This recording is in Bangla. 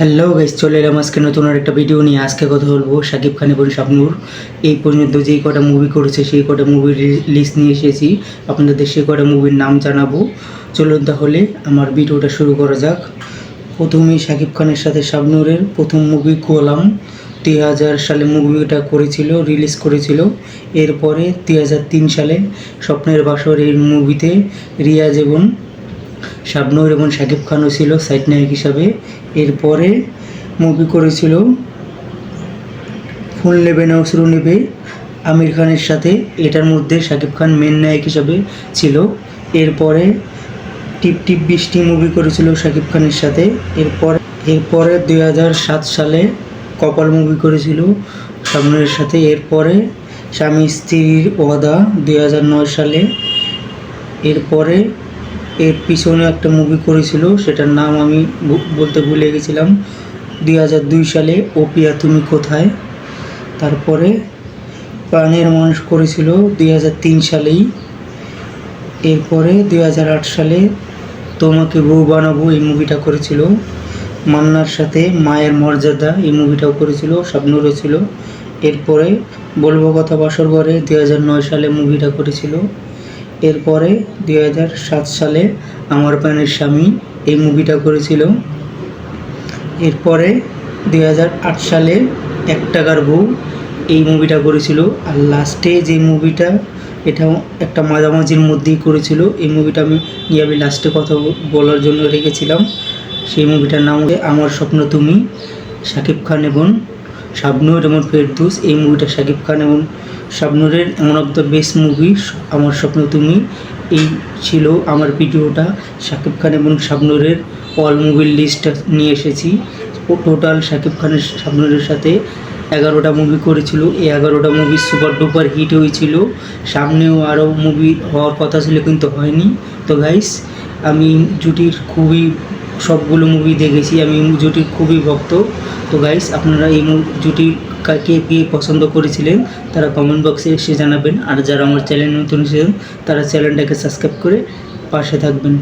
হ্যালো গাইস চলে এলাম আজকে নতুন আর একটা ভিডিও নিয়ে। আজকে কথা বলব শাকিব খান এবং শাবনুর। এই পর্যন্ত যেই কটা মুভি করেছে, সেই কটা মুভির লিস্ট নিয়ে এসেছি। আপনাদের সেই কটা মুভির নাম জানাব। চলুন তাহলে আমার ভিডিওটা শুরু করা যাক। প্রথমেই শাকিব খানের সাথে শাবনুরের প্রথম মুভি গোলাম। দুই হাজার সালে মুভিটা করেছিল রিলিজ করেছিল। এরপরে দুই হাজার তিন সালে স্বপ্নের বাসর এই মুভিতে রিয়াজ এবং শাবনূর এবং শাকিব খানও ছিল সাইড নায়ক হিসাবে। এরপরে মুভি করেছিল ফুল নেবে না অশ্রু নেবে, আমির খানের সাথে। এটার মধ্যে শাকিব খান মেন নায়ক হিসাবে ছিল। এরপরে টিপ টিপ বৃষ্টি মুভি করেছিল শাকিব খানের সাথে। এরপরে এরপরে দুই হাজার সাত সালে কপাল মুভি করেছিল শাবনুরের সাথে। এরপরে স্বামী স্ত্রীর ওয়াদা দুই হাজার নয় সালে। এরপরে এর পিছনে একটা মুভি করেছিল, সেটার নাম আমি বলতে ভুলে গেছিলাম। দুই হাজার দুই সালে ও পিয়া তুমি কোথায়? তারপরে প্রাণের মানুষ করেছিল দুই হাজার তিন সালেই। এরপরে দুই হাজার আট সালে তোমাকে বউ বানাবো এই মুভিটা করেছিল। মান্নার সাথে মায়ের মর্যাদা এই মুভিটাও করেছিল, স্বপ্নরও ছিল। এরপরে বলব কথা বাসর ঘরে দুই হাজার নয় সালে মুভিটা করেছিল। এরপরে দুই হাজার সাত সালে আমার প্রাণের স্বামী এই মুভিটা করেছিল। এরপরে দুই হাজার আট সালে এক টাকার বউ এই মুভিটা করেছিল। আর লাস্টে যে মুভিটা, এটাও একটা মাঝামাঝির মধ্যেই করেছিল। এই মুভিটা আমি নিয়ে আমি লাস্টে কথা বলার জন্য রেখেছিলাম। সেই মুভিটার নাম আমার স্বপ্ন তুমি, শাকিব খান এবং শাবনুর এবং ফেরদুস, এই মুভিটা শাকিব খান এবং শাবনুরের এমন অফ দ্য বেস্ট মুভি আমার স্বপ্ন তুমি, এই ছিল আমার ভিডিওটা। শাকিব খান এবং শাবনুরের অল মুভির লিস্টটা নিয়ে এসেছি। টোটাল শাকিব খানের শাবনুরের সাথে এগারোটা মুভি করেছিল। এই এগারোটা মুভি সুপার ডুপার হিট হয়েছিল। সামনেও আরও মুভি হওয়ার কথা ছিল, কিন্তু হয়নি। তো গাইস আমি জুটির খুবই সবগুলো মুভি দেখেছি। আমি জুটির খুবই ভক্ত। তো গাইস আপনারা এই জুটি কাকে কে পছন্দ করেছিলেন, তারা কমেন্ট বক্সে এসে জানাবেন। আর যারা আমার চ্যানেল নতুন এসেছেন, তারা চ্যানেলটাকে সাবস্ক্রাইব করে পাশে থাকবেন।